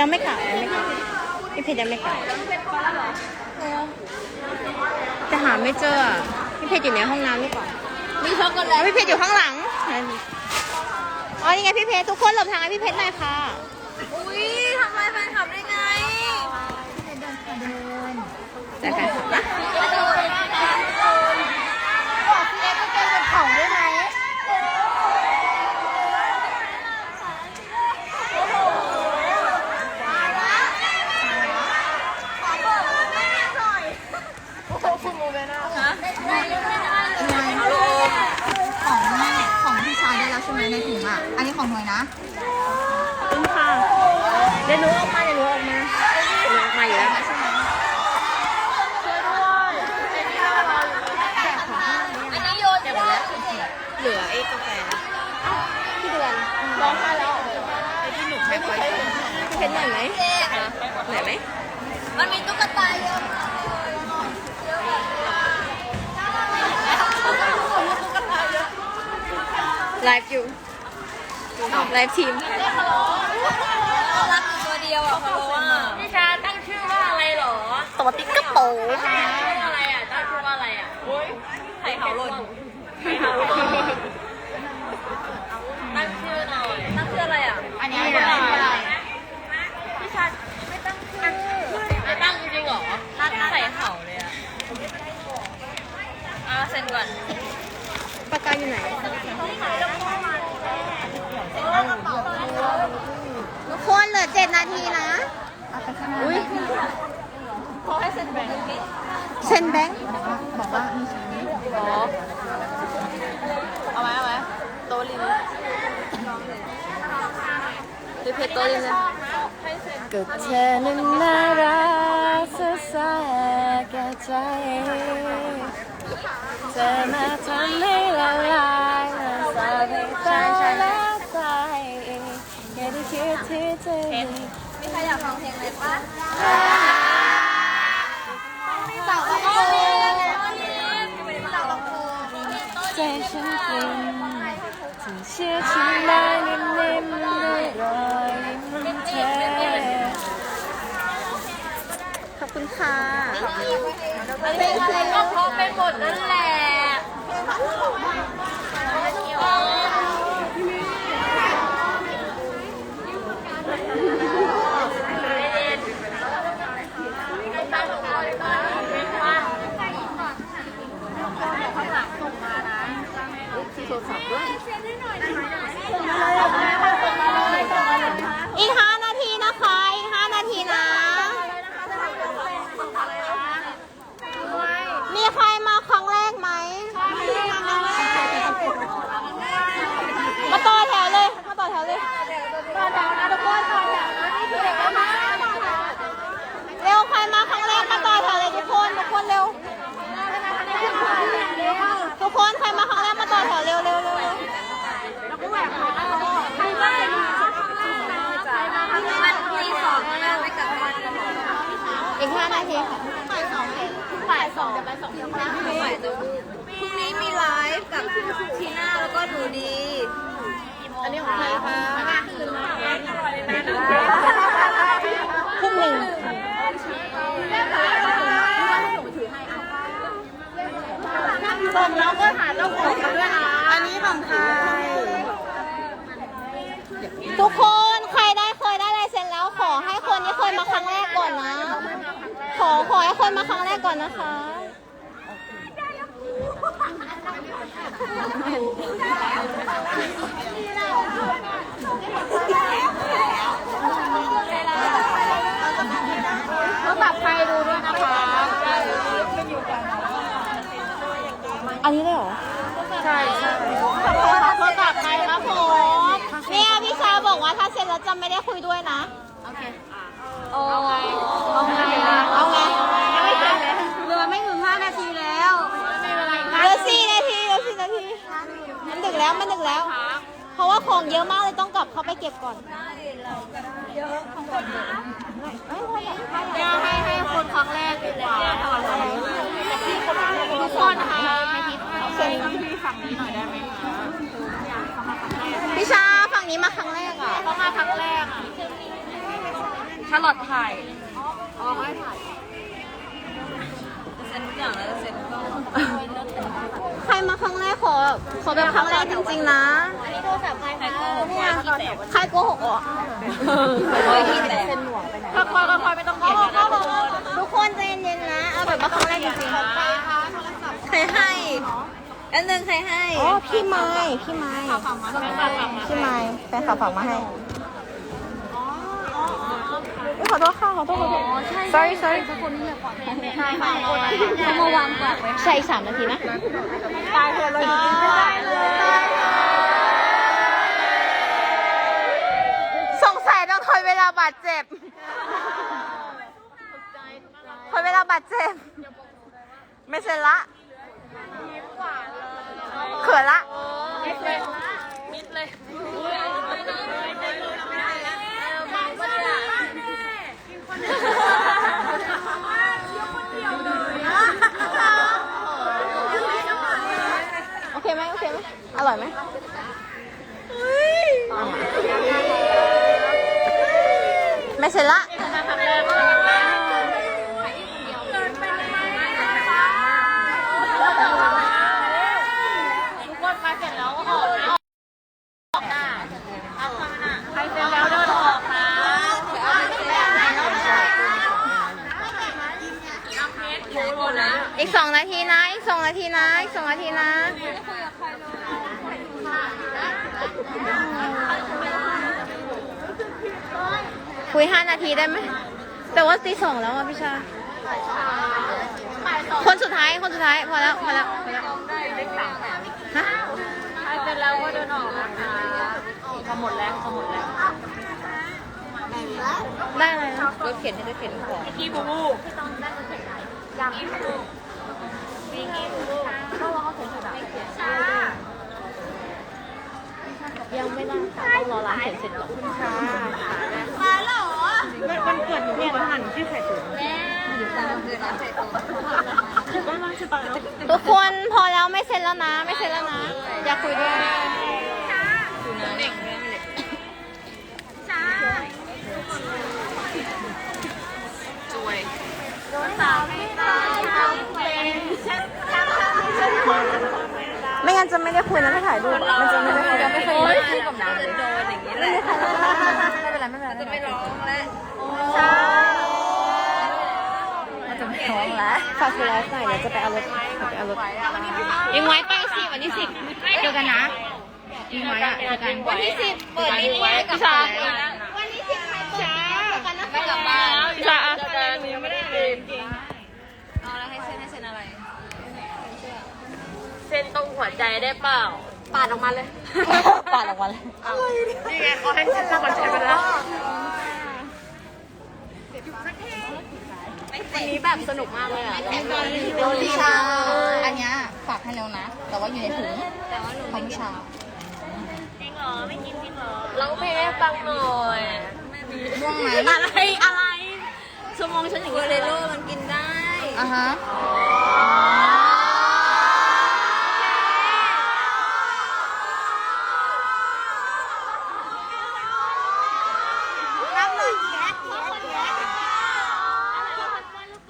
ยังไม่กลับยังไม่กลับพี่เพชรยังไม่กลับจะหาไม่เจออะพี่เพชรอยู่ในห้องน้ำหรือเปล่ามีช็อกโกแลแล้วตพี่เพชรอยู่ข้างหลังอ๋อนี่ไงพี่เพชรทุกคนหลบทางให้พี่เพชรหน่อยค่ะอุ้ยทำไมแฟนคลับได้ไงแต่แฟนคลับนะบอกพี่เอ็กซ์ก็เป็นของได้ไหม ของแม่ของพี่ชายได้แล้วใช่ไหมในถุงอะ อันนี้ของหน่วยนะ ขอบคุณค่ะเดี๋ยวหนูออกมาเดี๋ยวหนูออกมาหนูออกมาอยู่แล้ว อันนี้โยนได้ เหลือไอ้กาแฟพี่เดือนร้องไห้แล้วไอ้ที่หนูแพ็คไว้พี่เพชรหน่อยไหมหน่อยไหมมันมีตุ๊กตาเยอะมากไลฟ์อยู่ไลฟ์ทีมรักอยู่ตัวเดียวอะเขาว่าพี่ชาตั้งชื่อว่าอะไรเหรอตัวติ๊กกระโปงชื่ออะไรอะตั้งชื่อว่าอะไรอะไข่เขาหล่น 太好 นั้นน่ารักสดใสแก่ใจ เธอมาทำให้ละลายละสาบให้ตาละใจอย่าได้คิดที่เธอมีมีใครอยากฟังเพลงไหมปะสาวลำโพงสาวลำโพงใจฉันกลิ่นถึงเชื่อฉันได้นิ่มๆด้วยรอยยิ้มเธอขอบ คุณค่ะเพลงอะไรก็เพราะไปหมดนั่นแหละอีกห้านาทีนะคะ อีกห้านาทีนะ มีใครมาครั้งแรกไหม มาต่อแถวเลย มาต่อแถวเลย ต่อแถวนะทุกคนต่อแถวนะนี่คือเด็กมาเร็วใครมาครั้งแรกมาต่อแถวเลยทุกคน ทุกคนเร็ว ทุกคนใครมาครั้งแรกมาต่อแถวเร็วเร็วเร็วเร็ว มันตีสองแล้วไม่กลับบ้านกัน อีกห้านาทีค่ะบ่ายสองบ่ายสองจะไปสองทุ่มนะบ่ายจะพรุ่งนี้มีไลฟ์กับทีน่าแล้วก็หนูดีอันนี้ของใครคะครึ่งหนึ่งส่งแล้วก็หาเจ้าของกันด้วยนะอันนี้ของใครทุกคนใครได้เคยได้ลายเซ็นแล้วขอให้คนที่เคยมาครั้งแรกก่อนนะ ขอขอให้คนมาครั้งแรกก่อนนะคะต้องตับใครดูด้วยนะคะ อันนี้เลยเหรอ ใช่ใช่เขาตับใครครับผมเนี่ยพี่ชาบอกว่าถ้าเซ็นแล้วจะไม่ได้คุยด้วยนะ โอ้ยเอาไง เอาไงเหลือไม่ถึง5นาทีแล้วเหลือสี่นาทีเหลือสี่นาที มันดึกแล้ว มันดึกแล้ว เพราะว่าของเยอะมากเลยต้องกลับเขาไปเก็บก่อนให้ให้คนครั้งแรกดีกว่าทุกคนนะคะเซ็นพี่ชาฝั่งนี้มาครั้งแรกอะเขามาครั้งแรก ชาลอตถ่ายอ๋อไม่ถ่ายจะเซ็นทุกอย่างแล้วจะเซ็นก็ใครมาครั้งแรกขอขอแบบครั้งแรกจริงๆนะ อันนี้โทรศัพท์ใครคะเนี่ยใครโกหกเหรอโอ้ยที่แต่ถ้าคอยก็คอยไม่ต้องเขียนนะทุกคนทุกคนใจเย็นๆนะ เอาแบบมาครั้งแรกจริงๆใครให้อันหนึ่งใครให้ อ๋อ พี่ไม้พี่ไม้พี่ไม้แฟนคลับฝากมาให้ อุ๊ยขอโทษค่ะขอโทษขอโทษ sorry sorry ใช่ค่ะเขามาวางก่อนใช่อีกสามนาทีนะตายเถอะเราอยู่กินไม่ได้เลยสงสัยต้องทนเวลาบาดเจ็บทนเวลาบาดเจ็บ ไม่เสร็จละเขินละมิดเลยมิดเลยบังปะเนี่ย โอเคไหมโอเคไหมอร่อยไหมไม่เสร็จละ ทุกคนมาเสร็จแล้วก็ออกนะออกหน้าเอาเข้ามาหน้าใครเสร็จแล้วเดินออกนะน้ำเพชร อยู่บนนะอีกสองนาทีนะ อีกสองนาทีนะ อีกสองนาทีนะคุยห้านาทีได้ไหม แต่ว่าตีสองแล้วอะพี่ชา คนสุดท้าย คนสุดท้าย พอแล้ว พอแล้วพอแล้วฮะใครเสร็จแล้วก็เดินออกนะคะเขาหมดแล้วเขาหมดแล้ว ได้อะไรนะรถเข็นให้รถเข็นก่อนพี่บูบู ยังอีบูบูวิงอีบูบูยังไม่ได้ค่ะต้องรอร้านเสร็จเสร็จก่อนมันเกิดหนูเนี่ยหันชื่อไข่ตุ๋นอยู่ตามเดือนน้ำใส่ตัวก็ร้านชื่อปลาแล้วทุกคนพอแล้วไม่เสร็จแล้วนะ ไม่เสร็จแล้วนะ อยากคุยด้วยอยู่นะเด็กเรื่องเด็กจวย ไม่งั้นจะไม่ได้คุยนะไม่ถ่ายรูปมันจะไม่ได้คุยไม่เคยได้กับน้ำโดนอย่างนี้แหละไม่เป็นไรไม่เป็นไรจะไม่ร้องแล้วมันจะไม่ร้องแล้วฝากคุยไลฟ์หน่อยเดี๋ยวจะไปเอารถไปเอารถยิงไว้ไปสิวันที่สิบเจอกันนะยิงไว้อะเจอกันวันที่สิบเปิดนี่ไว้กับชา หัวใจได้เปล่า ปาดออกมาเลย ปาดออกมาเลยนี่ไงเขาให้เส้นตรงหัวใจไปแล้ววันนี้แบบสนุกมากเลยอะโดนชา อันเนี้ยฝากให้แล้วนะ แต่ว่าอยู่ในถุงแต่ว่าหนูของชาจริงเหรอ ไม่กินจริงเหรอร้องเพลงให้ฟังหน่อยร่วงไหมอะไรอะไรชั่วโมงฉันถึงเวเลโลมันกินได้อะฮะ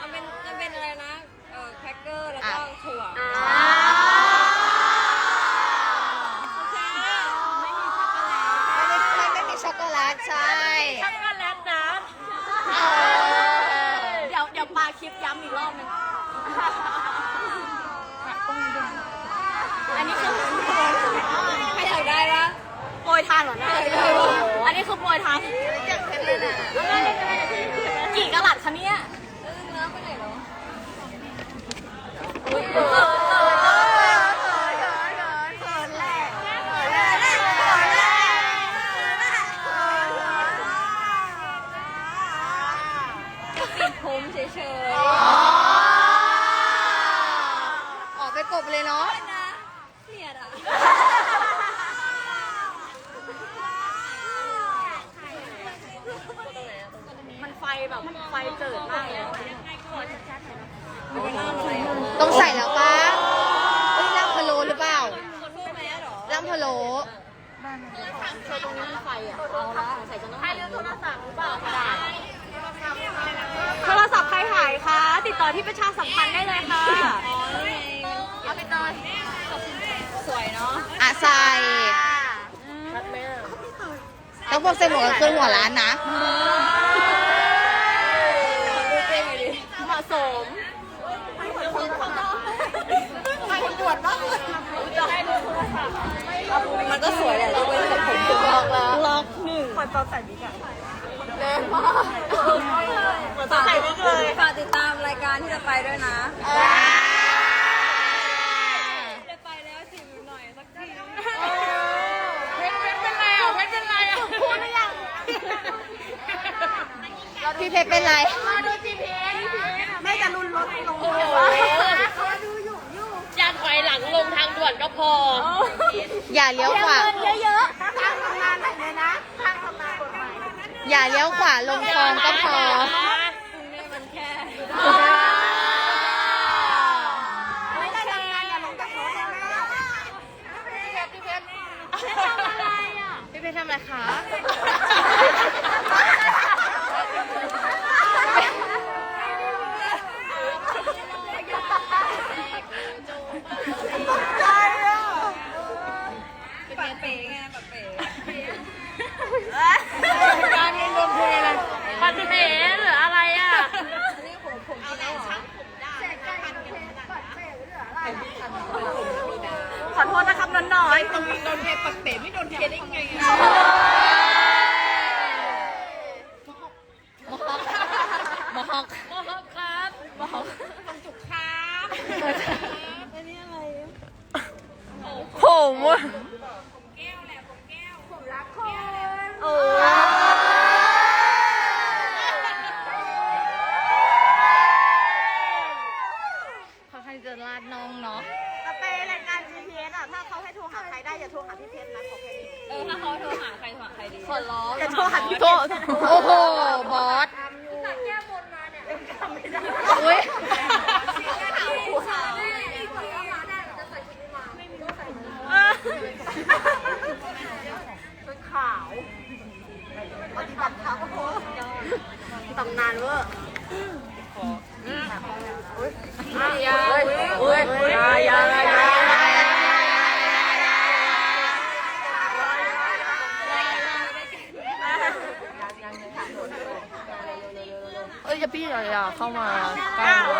มันเป็นมันเป็นอะไรนะ เออแครกเกอร์แล้วก็ถั่ว ไม่ได้ไม่มีช็อกโกแลต ใช่ ช็อกโกแลตนะ เดี๋ยวเดี๋ยวปาคลิปย้ำอีกรอบนึง อันนี้คือ ให้ใส่ได้ปะ โปรยทานเหรอเนี่ยอันนี้คือโปรยทาน จากเพชรเลยนะ กี่กะลัดคะเนี่ย เออเนื้อไปไหนเหรอ ปิดผมเฉย ออกไปกบเลยเนาะ ๆนะเกลียดอะ มันไฟแบบไฟเจิดมากเลย ต้องใส่แล้วปะเอ้ยล่ำพะโล้หรือเปล่า คนพูดไหมอะหรอ ล่ำพะโล้ ใช้ตรงนี้มันไฟอะ เอาละใส่จนต้องใช้เรื่องโทรศัพท์หรือเปล่ากระดาษโทรศัพท์ใครหายคะ ติดต่อที่ประชาสัมพันธ์ได้เลยค่ะ เอาไปนอนสวยเนาะอะใส่ต้องพกใส่หมวกกับเครื่องหัวร้านนะ เหมาะสมมันก็สวยแหละต้องเป็นผมถึงล็อกแล้ว ล็อกหนึ่งฝากฝากติดตามรายการที่จะไปด้วยนะได้ไปแล้วสิวหน่อยสักทีพี่เพชรเป็นไรยานถอยหลังลงทางด่วนก็พอ อย่าเลี้ยวขวา เย อะอย่าเลี้ยวขวาลงคลองก็พอพี่เพชรทำอะไรคะ ปันเมหรืออะไรอะ ขอโทษนะครับน้อย โดนเทปักเป๋ไม่โดนเทได้ไงมอฮอกครับผมอะโอ้ ค่อนข้างจะลาดน้องเนาะ แต่ไปรายการ GPS อะ ถ้าเขาให้โทรหาใครได้อย่าโทรหาพี่เพชรนะขอแค่นี้ เออ ถ้าเขา โทรหาใครโทรหาใครดีขอร้องอย่าโทรหาพี่เพชรโอ้โห บอสอุ้ยขาวปฏิบัติธรรมตำนานเวอร์ยาเว้ยยายาย เอ้ยจะพี่อย่าอย่าเข้ามาใกล้หนู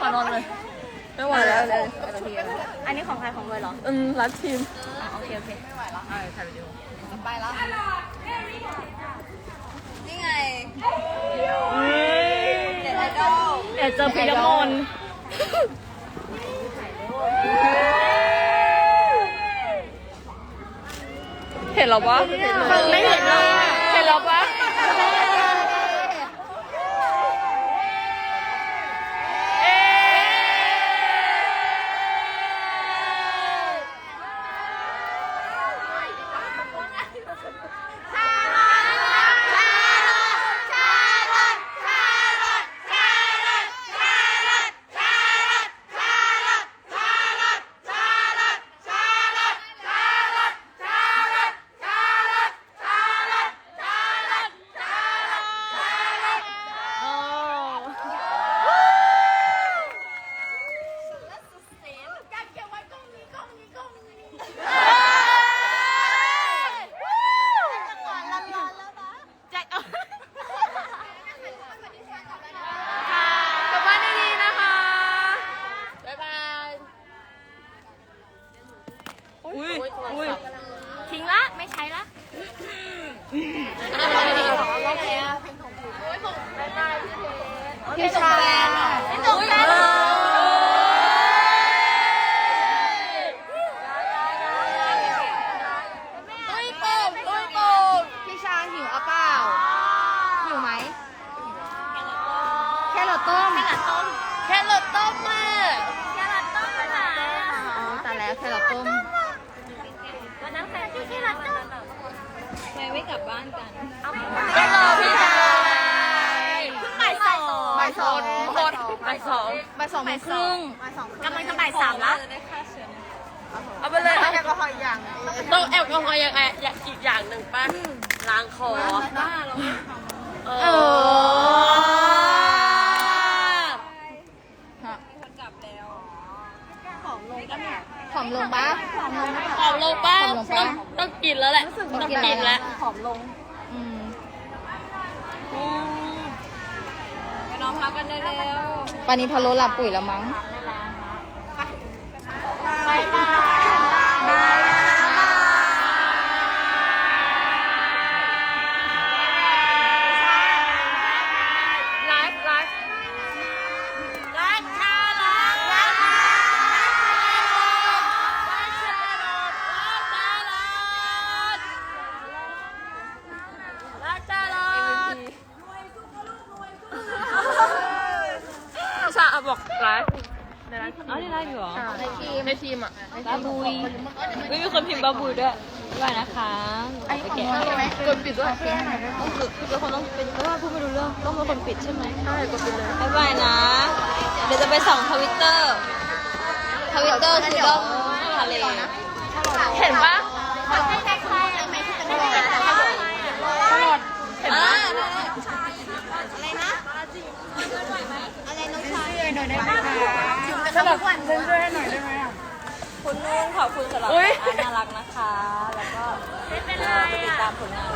ขอนอนเลยไม่ไหวแล้วเลยอันนี้ของใครของเวยเหรอ อืมรัดทีม โอเค โอเค นี่ไงเด็ดไอดอลเดี๋ยวเจอพิรมนเห็นหรอปะไม่เห็นเลย เห็นหรอปะ กลับบ้านดีๆนะคะ บ๊ายบาย อุ้ยอุ้ยทิ้งละไม่ใช้ละพี่ชายจบแล้ว ตุ้ยโป่งตุ้ยโป่งพี่ชายหิวอะเปล่าหิวไหมแค่เราต้ม แค่รถต้มมา อ๋อแต่แล้วแค่เราต้ม วันนั้นแฟนที่แค กลับบ้านกัน ก็รอพี่ชาย บ่ายสอง บ่ายสอง หมดบ่ายสอง บ่ายสองโมงครึ่งกำลังจะบ่ายสามละ เอาไปเลยแอลกอฮอล์อีกอย่างต้องแอลกอฮอล์ยังไงอย่างอีกอย่างหนึ่งป่ะล้างคอเอเอออผอมลงปะผอมลงป่ะผอมลงปะต้องต้องกินแล้วแหละ ต้องกินแล้วอืม ไปนอน พักกันได้แล้วปานนี้พะโลหลับปุ๋ยแล้วมั้ง ไลฟ์ไลฟ์รักชาลอดรักชาลอดรักชาลอดรักชาลอดชาบอกไลฟ์ในไลฟ์อ๋อในไลฟ์อยู่ เหรอ ในทีมในทีมอะบาบุยไม่มีคนพิมพ์บาบุยด้วยว่านะคะไปแกะใช่ไหมกดปิดด้วยต้องฝึกเป็นคนต้องเป็นเพราะว่าพูดไม่รู้เรื่องต้องเป็นคนปิดใช่ไหมใช่กดไปเลยบ๊ายบายนะ เดี๋ยวจะไปส่องทวิตเตอร์ทวิตเตอร์คือด้อมทะเลเห็นปะเห็นไหม สลับวันเรื่อยๆหน่อยได้ไหมอะ คุณนุ่งขอบคุณสำหรับอุ๊ยการน่ารักนะคะ แล้วก็เอ่อไปติดตามผลงาน